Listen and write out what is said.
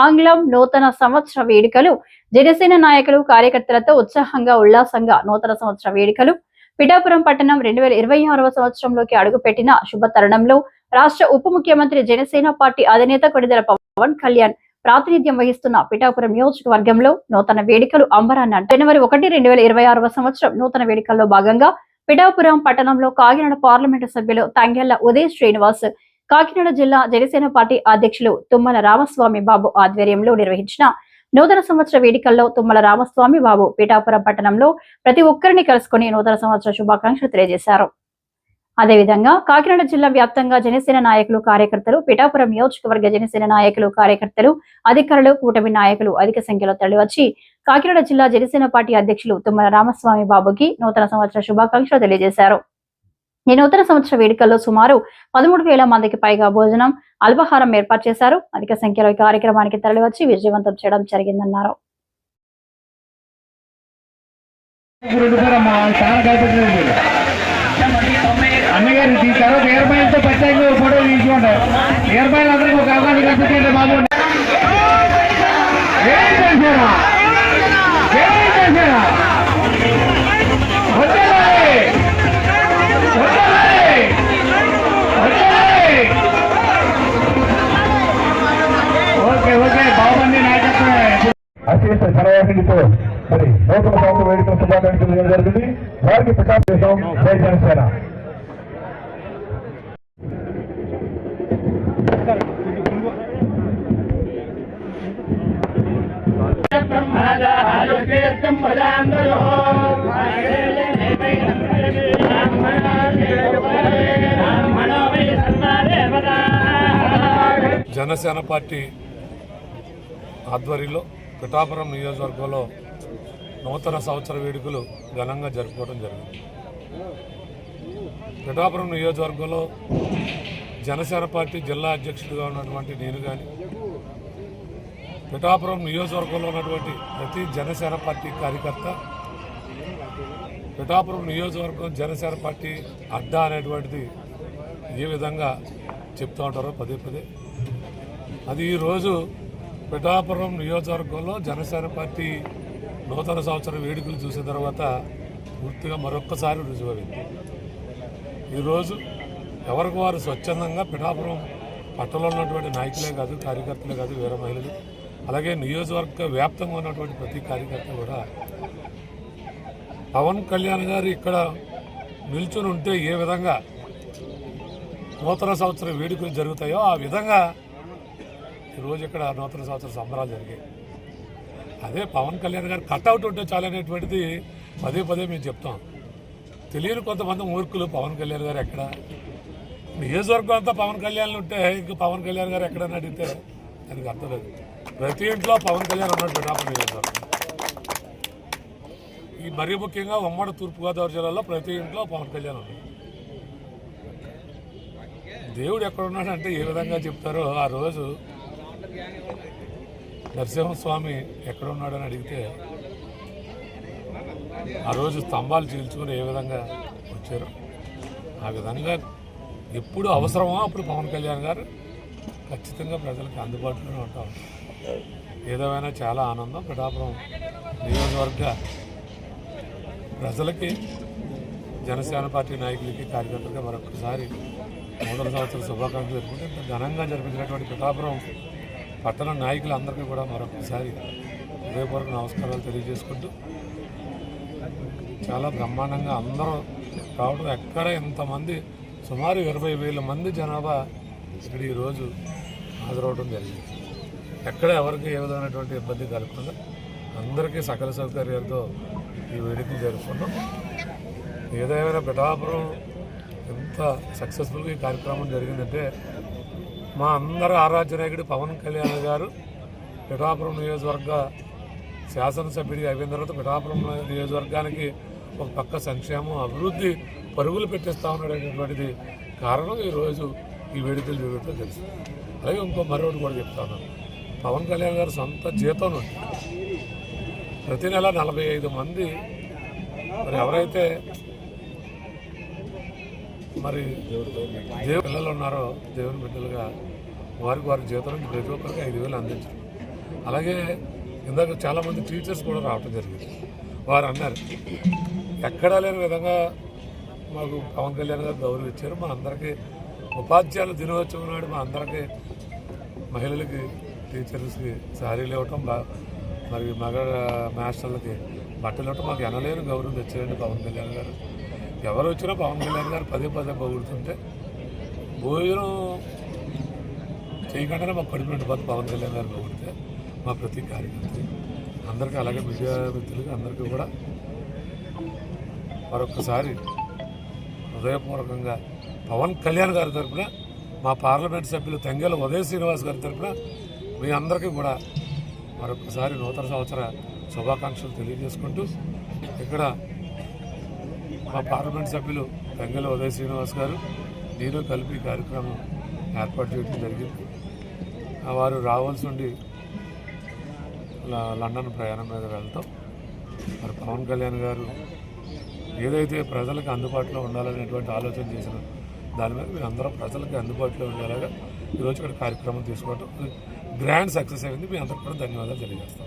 ఆంగ్లం నూతన సంవత్సర వేడుకలు. జనసేన నాయకులు కార్యకర్తలతో ఉత్సాహంగా ఉల్లాసంగా నూతన సంవత్సర వేడుకలు. పిఠాపురం పట్టణం రెండు వేల ఇరవై ఆరవ సంవత్సరంలోకి అడుగుపెట్టిన శుభ తరుణంలో రాష్ట్ర ఉప ముఖ్యమంత్రి జనసేన పార్టీ అధినేత కొడిదెల పవన్ కళ్యాణ్ ప్రాతినిధ్యం వహిస్తున్న పిఠాపురం నియోజకవర్గంలో నూతన వేడుకలు అంబరాన్న జనవరి ఒకటి రెండు వేల ఇరవై ఆరవ సంవత్సరం నూతన వేడుకల్లో భాగంగా పిఠాపురం పట్టణంలో కాకినాడ పార్లమెంటు సభ్యులు తంగెళ్ళ ఉదయ్ శ్రీనివాస్ కాకినాడ జిల్లా జనసేన పార్టీ అధ్యక్షులు తుమ్మల రామస్వామి బాబు ఆధ్వర్యంలో నిర్వహించిన నూతన సంవత్సర వేడుకల్లో తుమ్మల రామస్వామి బాబు పిఠాపురం పట్టణంలో ప్రతి ఒక్కరిని కలుసుకుని నూతన సంవత్సర శుభాకాంక్షలు తెలియజేశారు. అదేవిధంగా కాకినాడ జిల్లా వ్యాప్తంగా జనసేన నాయకులు కార్యకర్తలు పిఠాపురం నియోజకవర్గ జనసేన నాయకులు కార్యకర్తలు అధికారులు కూటమి నాయకులు అధిక సంఖ్యలో తరలివచ్చి కాకినాడ జిల్లా జనసేన పార్టీ అధ్యక్షులు తుమ్మల రామస్వామి బాబుకి నూతన సంవత్సర శుభాకాంక్షలు తెలియజేశారు. ఈ నూతన సంవత్సర వేడుకల్లో సుమారు పదమూడు వేల మందికి పైగా భోజనం అల్పాహారం ఏర్పాటు చేశారు. అధిక సంఖ్యలో ఈ కార్యక్రమానికి తరలివచ్చి విజయవంతం చేయడం జరిగిందన్నారు. రెండు మరి సరవాహినితో మరి నూతన సంవత్సరం వేడుకల శుభాకాంక్షలు జరిగింది. వారికి ప్రకాశం చేశాం. జై జనసేన. జనసేన పార్టీ ఆధ్వర్యంలో పిఠాపురం నియోజకవర్గంలో నూతన సంవత్సర వేడుకలు ఘనంగా జరుపుకోవడం జరిగింది. పిఠాపురం నియోజకవర్గంలో జనసేన పార్టీ జిల్లా అధ్యక్షుడిగా ఉన్నటువంటి నేను కానీ పిఠాపురం నియోజకవర్గంలో ఉన్నటువంటి ప్రతి జనసేన పార్టీ కార్యకర్త పిఠాపురం నియోజకవర్గం జనసేన పార్టీ అడ్డా అనేటువంటిది ఏ విధంగా చెప్తూ ఉంటారో పదే పదే. అది ఈరోజు పిఠాపురం నియోజకవర్గంలో జనసేన పార్టీ నూతన సంవత్సర వేడుకలు చూసిన తర్వాత పూర్తిగా మరొక్కసారి రుజువైంది. ఈరోజు ఎవరికి వారు స్వచ్ఛందంగా పిఠాపురం పట్టణంలో ఉన్నటువంటి నాయకులే కాదు కార్యకర్తలే కాదు వేరే మహిళలు అలాగే నియోజకవర్గ వ్యాప్తంగా ఉన్నటువంటి ప్రతి కార్యకర్త కూడా పవన్ కళ్యాణ్ గారు ఇక్కడ నిల్చుని ఉంటే ఏ విధంగా నూతన సంవత్సర వేడుకలు జరుగుతాయో ఆ విధంగా ఈరోజు ఇక్కడ నూతన సంవత్సర సంబరాలు జరిగాయి. అదే పవన్ కళ్యాణ్ గారు కట్అవుట్ ఉంటే చాలనేటువంటిది పదే పదే మేము చెప్తాం. తెలియని కొంతమంది మూర్ఖులు పవన్ కళ్యాణ్ గారు ఎక్కడ? నియోజకవర్గం అంతా పవన్ కళ్యాణ్ ఉంటే ఇంకా పవన్ కళ్యాణ్ గారు ఎక్కడని అడిగితే దానికి అర్థం లేదు. ప్రతి ఇంట్లో పవన్ కళ్యాణ్ ఉన్నాడు పిఠాపురం నియోజకవర్గం. ఈ మరీ ముఖ్యంగా ఉమ్మడి తూర్పుగోదావరి జిల్లాలో ప్రతి ఇంట్లో పవన్ కళ్యాణ్ ఉన్నాడు. దేవుడు ఎక్కడ ఉన్నాడంటే ఏ విధంగా చెప్తారో ఆ రోజు నరసింహస్వామి ఎక్కడ ఉన్నాడని అడిగితే ఆ రోజు స్తంభాలు చీల్చుకుని ఏ విధంగా వచ్చారు? ఆ విధంగా ఎప్పుడు అవసరమో? అప్పుడు పవన్ కళ్యాణ్ గారు ఖచ్చితంగా ప్రజలకు అందుబాటులోనే ఉంటాం. ఏదేమైనా చాలా ఆనందం పిఠాపురం నియోజకవర్గ ప్రజలకి జనసేన పార్టీ నాయకులకి కార్యకర్తలకి మరొకసారి నూతన సంవత్సర శుభాకాంక్షలు జరుపుకుంటే ఘనంగా జరిపించినటువంటి పిఠాపురం పట్టణ నాయకులందరికీ కూడా మరొకసారి హృదయపూర్వక నమస్కారాలు తెలియజేసుకుంటూ చాలా బ్రహ్మాండంగా అందరూ రావడం ఎక్కడ ఇంతమంది సుమారు ఇరవై వేల మంది జనాభా ఇక్కడ ఈరోజు హాజరవడం జరిగింది. ఎక్కడ ఎవరికి ఏ విధమైనటువంటి ఇబ్బంది కలగకుండా అందరికీ సకల సౌకర్యాలతో ఈ వేడుకలు జరుపుకున్నాం ఏదైనా పిఠాపురం ఎంత సక్సెస్ఫుల్గా ఈ కార్యక్రమం జరిగిందంటే మా అందరి ఆరాధ్య నాయకుడు పవన్ కళ్యాణ్ గారు పిఠాపురం నియోజకవర్గ శాసనసభ్యుడిగా అయిపోయిన తర్వాత పిఠాపురం నియోజకవర్గానికి ఒక పక్క సంక్షేమం అభివృద్ధి పరుగులు పెట్టేస్తా ఉన్నాడు కారణం ఈరోజు ఈ వేడుకలు జరుగుతూ తెలుసు. అలాగే ఇంకో మరొకటి కూడా చెప్తాను పవన్ కళ్యాణ్ గారు సొంత జీతం నుండి ప్రతి నెల నలభై ఐదు మంది మరి ఎవరైతే మరి దేవుడు పిల్లలు ఉన్నారో దేవుని బిడ్డలుగా వారికి వారి జీతం ప్రతి ఒక్కరికి ఐదు వేలు అందించడం. అలాగే ఇందాక చాలామంది టీచర్స్ కూడా రావటం జరిగింది. వారు అన్నారు ఎక్కడా లేని విధంగా మాకు పవన్ కళ్యాణ్ గారు గౌరవం ఇచ్చారు. మా అందరికీ ఉపాధ్యాయుల దినోత్సవం నాడు మా అందరికీ మహిళలకి టీచర్స్కి శారీలు ఇవ్వటం బా- మరి మగ మాస్టర్లకి బట్టలు ఇవ్వటం మాకు ఎనలేని గౌరవం తెచ్చారండి పవన్ కళ్యాణ్ గారు. ఎవరు వచ్చినా పవన్ కళ్యాణ్ గారు పదే పదే పొగుడుతుంటే భోజనం చేయకుండానే మాకు పడిపోయిన నిండిపోతుంది పవన్ కళ్యాణ్ గారు పొగిడితే మా ప్రతి కార్యకర్త అందరికీ అలాగే మీడియా మిత్రులకి అందరికీ కూడా మరొకసారి హృదయపూర్వకంగా పవన్ కళ్యాణ్ గారి తరపున మా పార్లమెంట్ సభ్యులు తంగేల ఉదయ శ్రీనివాస్ గారి తరపున మీ అందరికీ కూడా మరొకసారి నూతన సంవత్సర శుభాకాంక్షలు తెలియజేసుకుంటూ ఇక్కడ మా పార్లమెంట్ సభ్యులు తంగెల ఉదయ శ్రీనివాస్ గారు నేను కలిపి కార్యక్రమం ఏర్పాటు చేయడం జరిగింది. వారు రావాల్సి ఉండి లండన్ ప్రయాణం మీద వెళ్తాం. మరి పవన్ కళ్యాణ్ గారు ఏదైతే ప్రజలకు అందుబాటులో ఉండాలనేటువంటి ఆలోచన చేసిన దాని మీద మేము అందరం ప్రజలకు అందుబాటులో ఉండేలాగా ఈరోజు ఇక్కడ కార్యక్రమం తీసుకోవడం గ్రాండ్ సక్సెస్ అయింది. మీ అందరికీ కూడా ధన్యవాదాలు తెలియజేస్తాం.